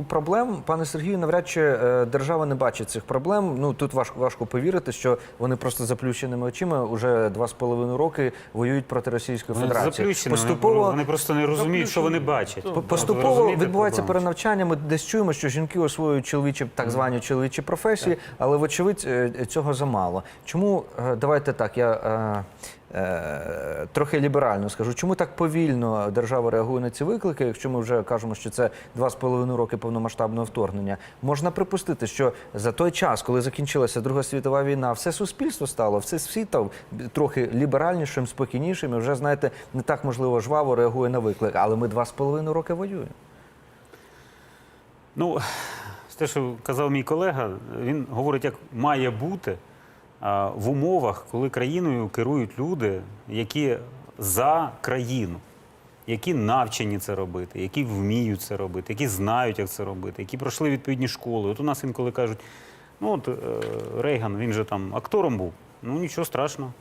Проблем, пане Сергію, навряд чи е, держава не бачить цих проблем. Ну тут важко важко повірити, що вони просто заплющеними очима вже два з половиною роки воюють проти Російської Вони Федерації. заплющені, Поступово вони просто не розуміють, що вони бачать. Ви Поступово відбувається перенавчання. Ми десь чуємо, що жінки освоюють чоловічі, так звані чоловічі професії, але вочевидь е, цього замало. Чому е, давайте так? Я трохи ліберально скажу. Чому так повільно держава реагує на ці виклики? Якщо ми вже кажемо, що це два з половиною роки повномасштабного вторгнення, можна припустити, що за той час, коли закінчилася Друга світова війна, все суспільство стало, все світ трохи ліберальнішим, спокійнішим. І вже знаєте, не так можливо жваво реагує на виклик. Але ми два з половиною роки воюємо. Ну, те, що казав мій колега, він говорить, як має бути в умовах, коли країною керують люди, які за країну, які навчені це робити, які вміють це робити, які знають, як це робити, які пройшли відповідні школи. От у нас інколи кажуть, ну от е, Рейган, він же там актором був. Ну нічого страшного,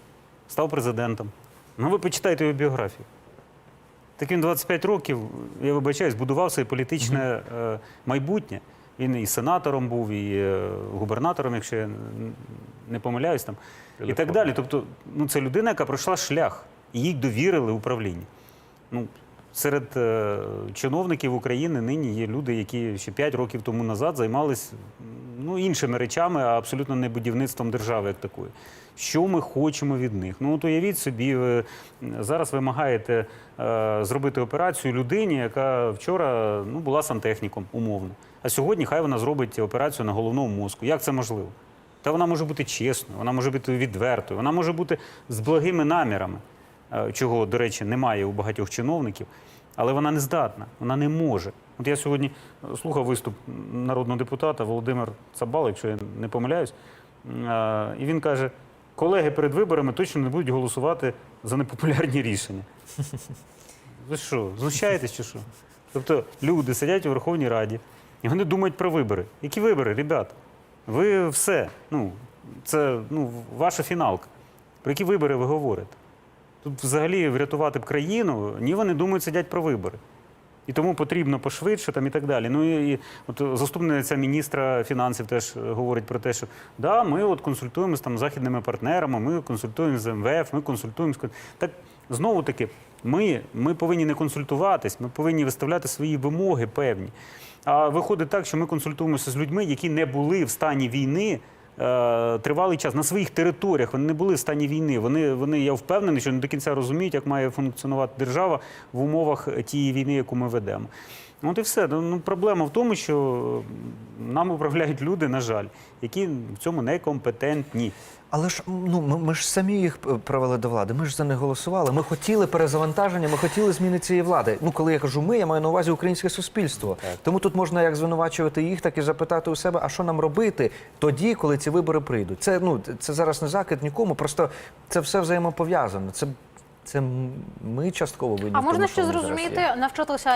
став президентом. Ну ви почитайте його біографію. Так він 25 років, я вибачаюсь, будував своє політичне е, майбутнє. Він і сенатором був, і е, губернатором, якщо я не помиляюсь там, і так далі. Тобто, ну це людина, яка пройшла шлях, і їй довірили управління. Ну, серед е, чиновників України нині є люди, які ще 5 років тому назад займались ну, іншими речами, а абсолютно не будівництвом держави як такої. Що ми хочемо від них? Ну, от уявіть собі, ви зараз вимагаєте е, зробити операцію людині, яка вчора ну, була сантехніком, умовно. А сьогодні хай вона зробить операцію на головному мозку. Як це можливо? Та вона може бути чесною, вона може бути відвертою, вона може бути з благими намірами, е, чого, до речі, немає у багатьох чиновників, але вона не здатна, вона не може. От я сьогодні е, слухав виступ народного депутата Володимир Цабал, якщо я не помиляюсь, е, і він каже: колеги перед виборами точно не будуть голосувати за непопулярні рішення. Ви що, знущаєтесь чи що? Тобто люди сидять у Верховній Раді і вони думають про вибори. Які вибори, ребята? Ви все. Ну, це ну, ваша фіналка. Про які вибори ви говорите? Тут взагалі врятувати б країну, ні, вони думають, сидять про вибори. І тому потрібно пошвидше там і так далі. Ну і, от заступниця міністра фінансів теж е, говорить про те, що да, ми от консультуємо з західними партнерами, ми консультуємо з МВФ, ми консультуємо так. Знову таки, ми, ми повинні не консультуватись, ми повинні виставляти свої вимоги певні. А виходить так, що ми консультуємося з людьми, які не були в стані війни. Е, Тривалий час на своїх територіях вони не були в стані війни. Вони, вони я впевнений, що не до кінця розуміють, як має функціонувати держава в умовах тієї війни, яку ми ведемо. От і все. Ну, проблема в тому, що нам управляють люди, на жаль, які в цьому некомпетентні. Але ж ну ми, ми ж самі їх е, привели до влади. Ми ж за них голосували. Ми хотіли перезавантаження, ми хотіли зміни цієї влади. Ну, коли я кажу, ми я маю на увазі українське суспільство. Тому тут можна як звинувачувати їх, так і запитати у себе, а що нам робити тоді, коли ці вибори прийдуть. Це ну це зараз не закид нікому. Просто це все взаємопов'язано. Це, це ми частково винні. А можна тому, ще зрозуміти, навчитися